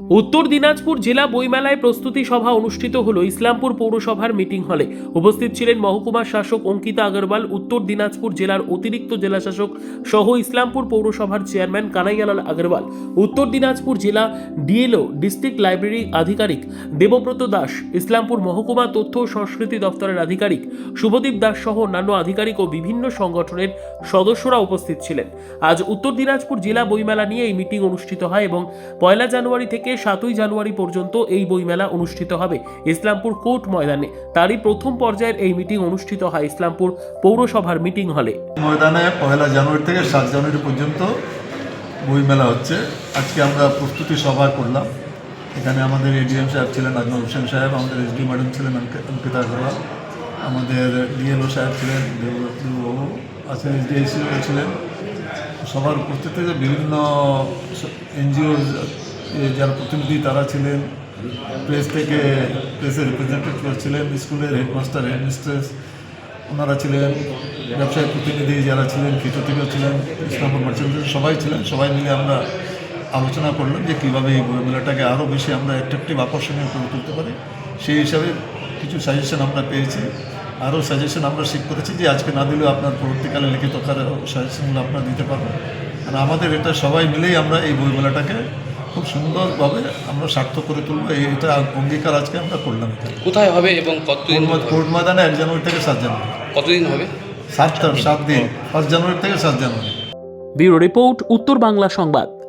উত্তর দিনাজপুর জেলা বইমেলায় প্রস্তুতি সভা অনুষ্ঠিত হলো। ইসলামপুর পৌরসভার মিটিং হলে উপস্থিত ছিলেন মহকুমা শাসক অঙ্কিতা আগরওয়াল, উত্তর দিনাজপুর জেলার অতিরিক্ত জেলাশাসক সহ ইসলামপুর পৌরসভার চেয়ারম্যান কানাইয়ালাল আগরওয়াল, উত্তর দিনাজপুর জেলা ডিএলও ডিস্ট্রিক্ট লাইব্রেরি আধিকারিক দেবব্রত দাস, ইসলামপুর মহকুমা তথ্য ও সংস্কৃতি দপ্তরের আধিকারিক শুভদীপ দাস সহ অন্যান্য আধিকারিক ও বিভিন্ন সংগঠনের সদস্যরা উপস্থিত ছিলেন। আজ উত্তর দিনাজপুর জেলা বইমেলা নিয়ে এই মিটিং অনুষ্ঠিত হয় এবং পয়লা জানুয়ারি থেকে সাতই জানুয়ারি পর্যন্ত এই বইমেলা অনুষ্ঠিত হবে। ইসলামপুর কোর্ট ময়দানে। তারই প্রথম পর্যায়ের এই মিটিং অনুষ্ঠিত হয় ইসলামপুর পৌরসভার মিটিং হলে। ময়দানে পয়লা জানুয়ারি থেকে সাত জানুয়ারি পর্যন্ত বইমেলা হচ্ছে। আজকে আমরা প্রস্তুতি সভা করলাম। এখানে আমাদের এডিএম সাহেব ছিলেন, আজমল হোসেন সাহেব, আমাদের এসডি ম্যাডাম ছিলেন অঙ্কি- অঙ্কিতা আগরওয়াল আমাদের ডিএলও সাহেব ছিলেন আছেন এসডিএসি ছিলেন। সবার উপস্থিতিতে বিভিন্ন এনজিও যারা প্রতিনিধি তারা ছিলেন প্রেস থেকে প্রেসের রিপ্রেজেন্টেটিভ ছিলেন স্কুলের হেডমাস্টার হেডমিস্ট্রেস ওনারা ছিলেন, ব্যবসায়ী প্রতিনিধি যারা ছিলেন থেকেও ছিলেন ইসলামপুর মার্চেন্ট সবাই ছিলেন, সবাই মিলে আমরা আলোচনা করলাম যে কীভাবে এই বই মেলাটাকে আরও বেশি আমরা অ্যাট্রাকটিভ আকর্ষণীয় করে তুলতে পারি। সেই হিসাবে কিছু সাজেশন আমরা পেয়েছি। আরও সাজেশন আমরা শিখ করেছি যে আজকে না দিলেও আপনার পরবর্তীকালে লিখিত সাজেশনগুলো আপনারা দিতে পারবেন। আর আমাদের এটা সবাই মিলেই আমরা এই বইমেলাটাকে খুব সুন্দরভাবে আমরা সার্থক করে তুলবো। এইটা এটা অঙ্গীকার আজকে আমরা করলাম। কোথায় হবে এবং কতদিন কোর্ট ময়- ময়দানে এক জানুয়ারি থেকে সাত জানুয়ারি। কতদিন হবে? সাত সাত দিন। ফার্স্ট জানুয়ারি থেকে সাত জানুয়ারি। ব্যুরো রিপোর্ট উত্তর বাংলা সংবাদ।